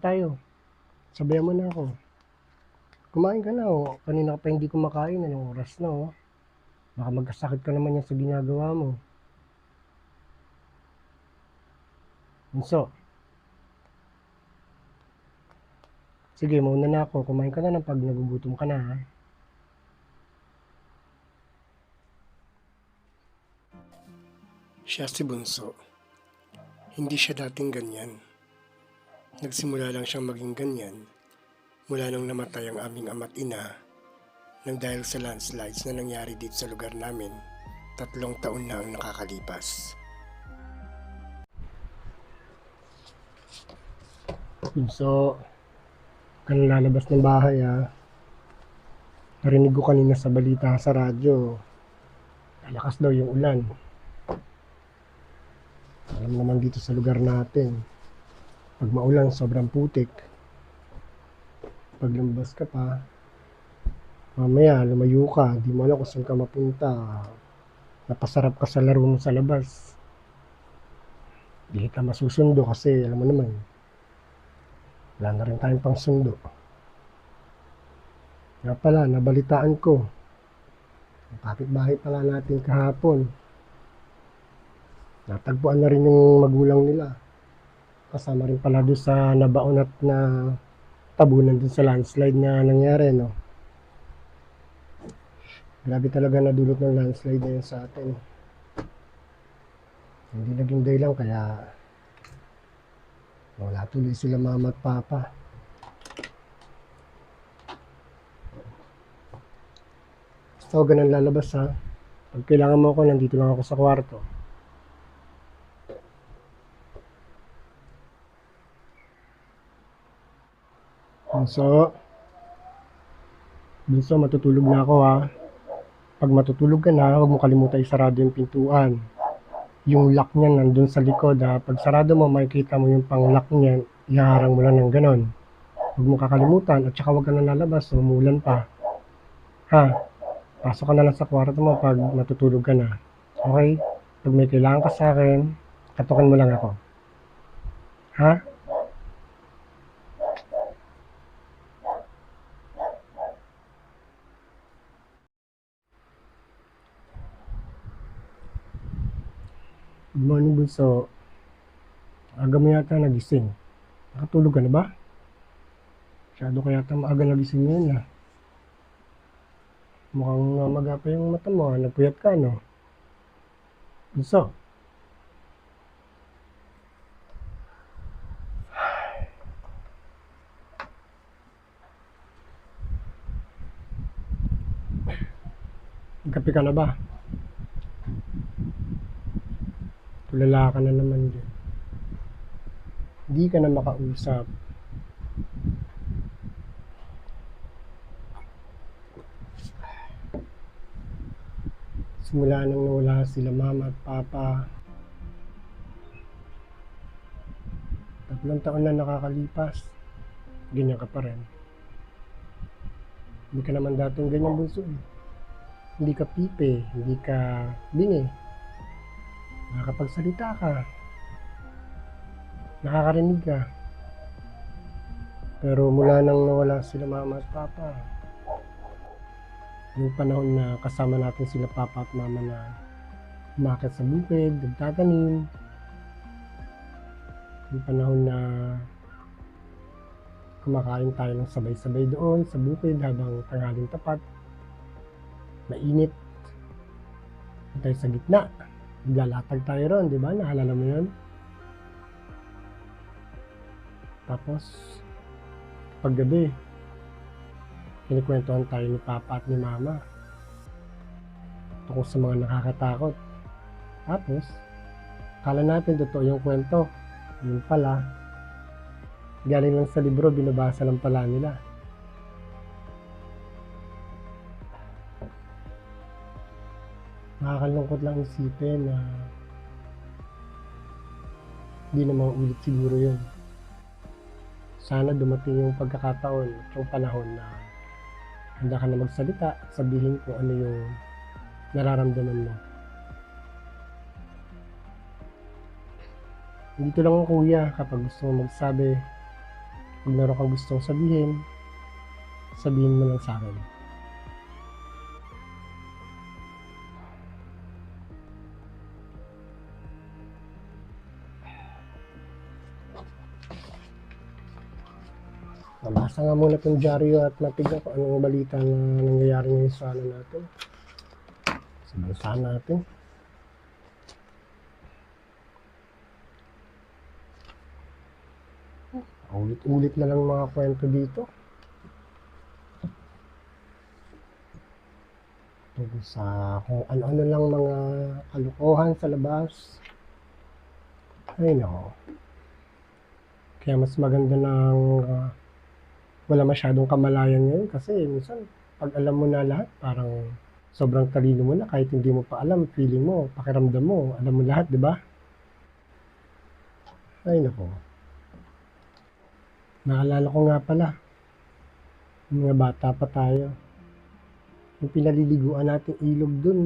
tayo. Sabayan mo na ako. Kumain ka na, oh. Kanina ka pa hindi kumakain. Anong oras na, oh. Baka magkasakit ka naman yan sa ginagawa mo. Bunso. Sige, mauna na ako. Kumain ka na ng pag nagugutom ka na, ha? Siya si Bunso. Hindi siya dating ganyan. Nagsimula lang siyang maging ganyan mula nung namatay ang aming ama't ina nang dahil sa landslides na nangyari dito sa lugar namin tatlong taon na ang nakakalipas. So, ka na lalabas ng bahay ha. Narinig ko kanina sa balita sa radyo. Lalakas daw yung ulan. Alam naman dito sa lugar natin. Pag maulan, sobrang putik. Pag lumabas ka pa, mamaya lumayo ka, di mo alam kung saan ka mapunta. Napasarap ka sa laro mo sa labas. Di ka masusundo kasi alam mo naman, wala na rin tayong pang sundo. Nga pala, nabalitaan ko. Ang kapitbahay pala natin kahapon. Natagpuan na rin yung magulang nila. Kasama rin pala doon sa nabaon at na tabunan dun sa landslide na nangyari, no? Grabe talaga nadulot ng landslide na sa atin. Hindi naging dahilan kaya wala tuloy sila mama at papa. Ka nang lalabas ha. Pag kailangan mo ako, nandito lang ako sa kwarto. Bunso. Bunso, matutulog na ako ha. Pag matutulog ka na, huwag mo kalimutan isarado yung pintuan. Yung lock niyan nandun sa likod ha. Pag sarado mo, makikita mo yung pang lock niyan, iharang mo lang ng ganon. Huwag mo kakalimutan at saka huwag ka na lalabas, umulan pa. Ha? Pasok ka na lang sa kwarto mo pag matutulog ka na. Okay? Pag may kailangan ka sa akin, katukan mo lang ako. Ha? Bunso. Aga mo yata nagising. Nakatulog ka na ba? Masyado ka yata maaga nagising ngayon ah. Mukhang namaga pa yung mata mo ah. Napuyat ka, no? Bunso. Kape ka na ba? Tulala ka na naman din. Hindi ka na makausap. Simula nang nawala sila mama at papa. Tatlong taon na nakakalipas. Ganyan ka pa rin. Hindi ka naman dating ganyan bunso eh. Hindi ka pipe, hindi ka bingi. Nakakapagsalita ka. Nakakarinig ka. Pero mula nang nawala sila mama at papa, yung panahon na kasama natin sila papa at mama na umakit sa bukid, nagtatanim, yung panahon na kumakain tayo ng sabay-sabay doon sa bukid habang tanghaling tapat, mainit, tayo sa gitna, Naglalatag tayo ron, di ba? Naalala mo yun? Tapos, paggabi, kinikwentuhan tayo ni Papa at ni Mama tungkol sa mga nakakatakot. Tapos, kala natin totoo yung kwento. Yun pala, galing lang sa libro, binabasa lang pala nila. Nakakalungkot lang isipin na hindi na mauulit siguro yun. Sana dumating yung pagkakataon at yung panahon na handa ka na magsalita at sabihin kung ano yung nararamdaman mo. Dito lang ang kuya kapag gusto mo magsabi, kung meron kang gustong sabihin, sabihin mo lang sa akin. Nabasa nga muna itong dyaryo at natignan ko anong balita na nangyayari ngayon sa ano natin. Sa bansa natin. Ulit-ulit na lang mga kwento dito. Tungkol sa kung ano-ano lang mga kalukuhan sa labas. Ay nako. Kaya mas maganda ng ah, wala masyadong kamalayan ngayon kasi minsan pag alam mo na lahat parang sobrang talino mo na kahit hindi mo pa alam feeling mo pakiramdam mo alam mo lahat di ba? Ay nako. Naalala ko nga pala mga bata pa tayo yung pinaliliguan natin ilog dun.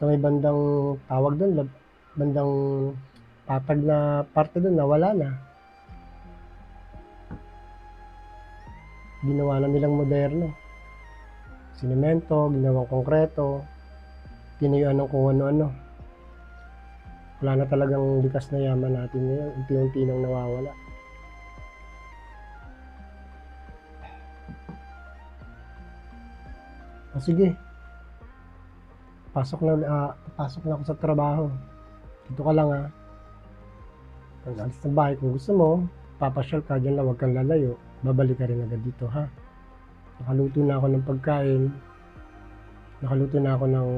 Sa may bandang tawag lab- bandang patag na parte dun nawala na ginawa na nilang moderno. Sinemento, ginawang konkreto, tinayuan ng kung ano-ano. Wala na talagang likas na yaman natin ngayon. Unti-unti nang nawawala. O sige. Pasok na, ah, pasok na ako sa trabaho. Dito ka lang ha. Pag alis ng bahay, kung gusto mo, papasyal ka dyan lang, huwag kang lalayo babalik ka rin agad dito ha. Nakaluto na ako ng pagkain. Nakaluto na ako ng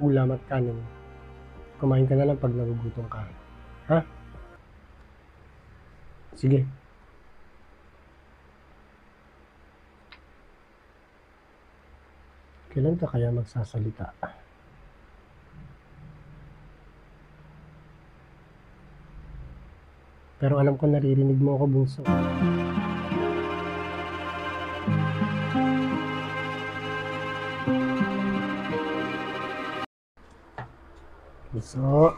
ulam at kanin. Kumain ka na lang pag nagugutom ka. Ha? Sige. Kailan ka kaya magsasalita? Pero alam ko naririnig mo ako, Bunso. Bunso.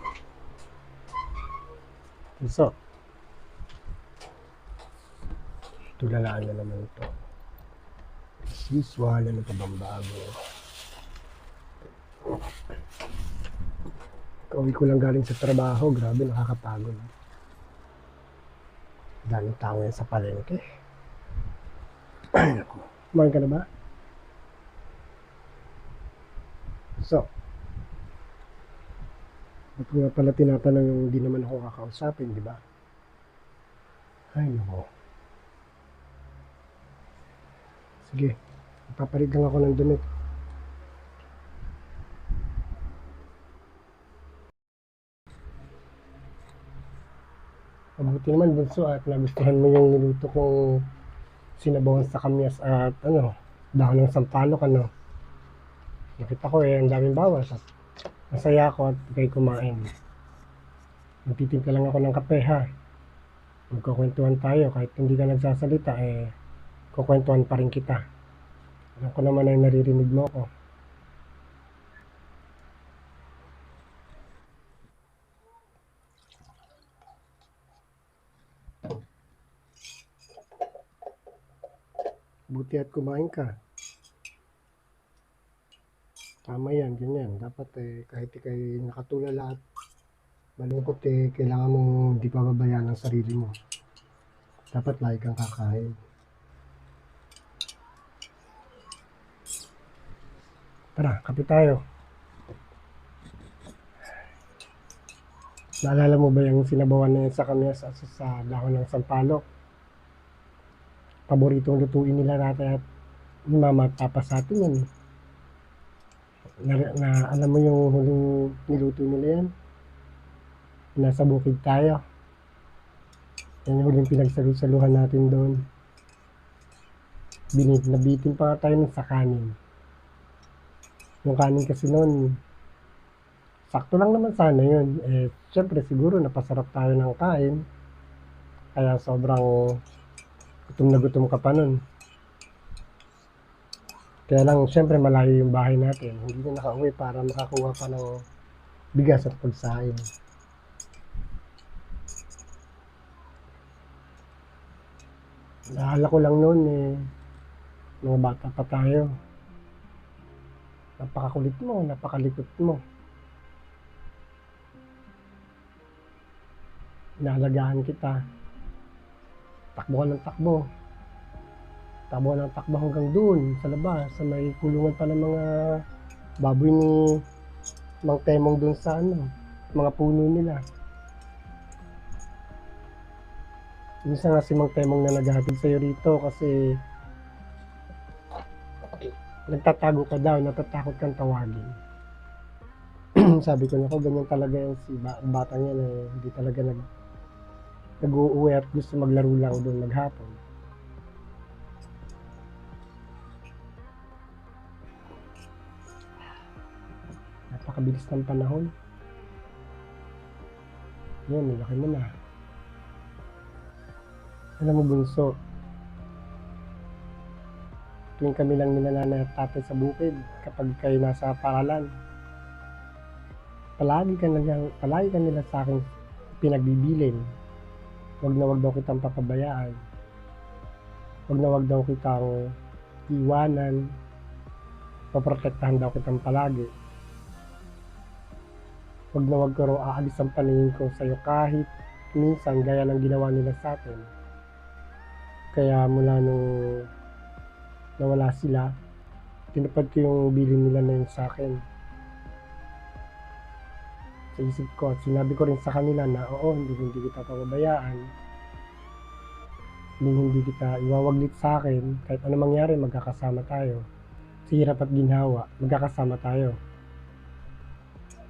Bunso. Tulalaan na naman ito. As usual, ano pa bang bago? Kauwi ko lang galing sa trabaho. Grabe, nakakapagod. Daming tao yan sa palengke. Ay. Kumain ka na ba? So, Ba't nga pala tinatanong yung hindi naman ako kakausapin, di ba? Ay, nako. Sige, ipapalit lang ako ng damit. Mabuti naman, Bunso, at nagustuhan mo yung niluto kong sinabawan sa kamyas at ano, dahon ng sampalok, ano. Nakita ko eh, ang daming bawas at masaya ako at ikay kumain. Magtitimpla lang ako ng kape ha. Magkukwentuhan tayo kahit hindi ka nagsasalita eh kukwentuhan pa rin kita. Alam ko naman ay naririnig mo ako. Buti at kumain ka. Tama yan, ganyan. Dapat eh, kahit ikay nakatulala at malungkot eh, kailangan mong di pababayaan ang sarili mo. Dapat lagi kang kakain. Tara, kape tayo. Naalala mo ba yung sinabawan na yun sa kanya sa, sa, dahon ng sampalok? Paboritong lutuin nila natin at mama at papa sa atin yan. Na, na alam mo yung huling niluto nila yan? Nasa bukid tayo. Yan yung huling pinagsalusaluhan natin doon. Binit, nabitin pa tayo nun sa kanin. Yung kanin kasi noon, sakto lang naman sana yun. Eh, syempre siguro napasarap tayo ng kain. Kaya sobrang gutom na gutom ka pa nun. Kaya lang, syempre, malayo yung bahay natin. Hindi na nakauwi para makakuha pa ng bigas at pagsain. Naalala ko lang noon eh, mga bata pa tayo. Napakakulit mo, napakalikot mo. Inaalagaan kita. Takbo ka ng takbo. Takbo ng takbo hanggang doon sa labas, sa may kulungan pa ng mga baboy ni Mang Temong doon sa ano, mga puno nila. Minsan nga si Mang Temong na naghahatid sa'yo rito kasi nagtatago ka daw, natatakot kang tawagin. Sabi ko, nako, ganyan talaga yung si ba- batang yan eh. Hindi talaga nag nag-uuwi at gusto maglaro lang doon maghapon. Napakabilis ng panahon. Yan, laki mo na. Alam mo, bunso, tuwing kami lang ni nanay at tatay sa bukid kapag kayo nasa paralan. Palagi ka nila, palagi ka nila sa akin pinagbibilin. Huwag na wag daw kitang papabayaan. Huwag na wag daw kitang iwanan. Paprotektahan daw kitang palagi. Huwag na wag ko raw aalis ang paningin ko sa'yo kahit minsan gaya ng ginawa nila sa atin. Kaya mula nung nawala sila, tinupad ko yung bilin nila na yun sa akin. Sa isip ko, at sinabi ko rin sa kanila na oo, hindi, hindi kita pababayaan. Hindi, hindi kita iwawaglit sa akin. Kahit ano mangyari, magkakasama tayo. Sa hirap at ginhawa, magkakasama tayo.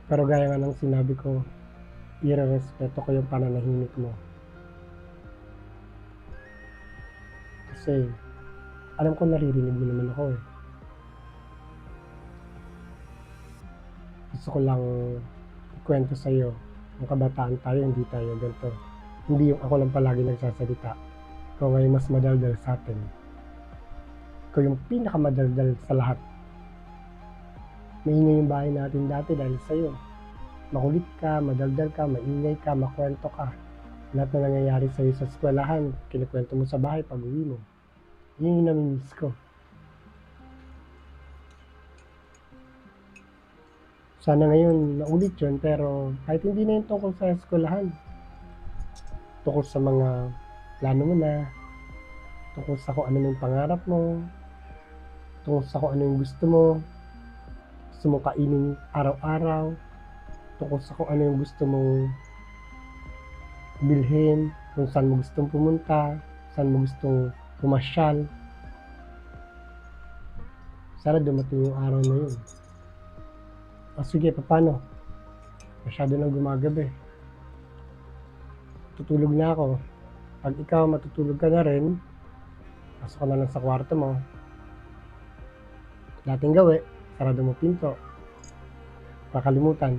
Pero gaya nga ng sinabi ko, ire-respeto ko yung pananahimik mo. Kasi, alam ko naririnig mo naman ako eh. Gusto ko lang ikwento sa'yo, yung kabataan tayo, hindi tayo ganito. Hindi yung ako lang palagi nagsasalita. Ikaw ngayon mas madaldal sa atin. Ikaw yung pinakamadaldal sa lahat. Maingay yung bahay natin dati dahil sa'yo. Makulit ka, madaldal ka, maingay ka, makwento ka. Lahat na nangyayari sa'yo sa eskwelahan, kinikwento mo sa bahay pag uwi mo. Yun yung namimiss ko. Sana ngayon naulit yun, pero kahit hindi na yung tungkol sa eskwelahan. Tungkol sa mga plano mo na, tungkol sa kung ano yung pangarap mo, tungkol sa kung ano yung gusto mo, gusto mo kainin araw-araw, tungkol sa kung ano yung gusto mong bilhin, kung saan mo gustong pumunta, saan mo gustong pumasyal. Sana dumating yung araw na yun. O sige, paano? Masyado nang gumagabi. Tutulog na ako. Pag ikaw matutulog ka na rin, pasok ka na lang sa kwarto mo. Dating gawi, sarado mo pinto. Kakalimutan.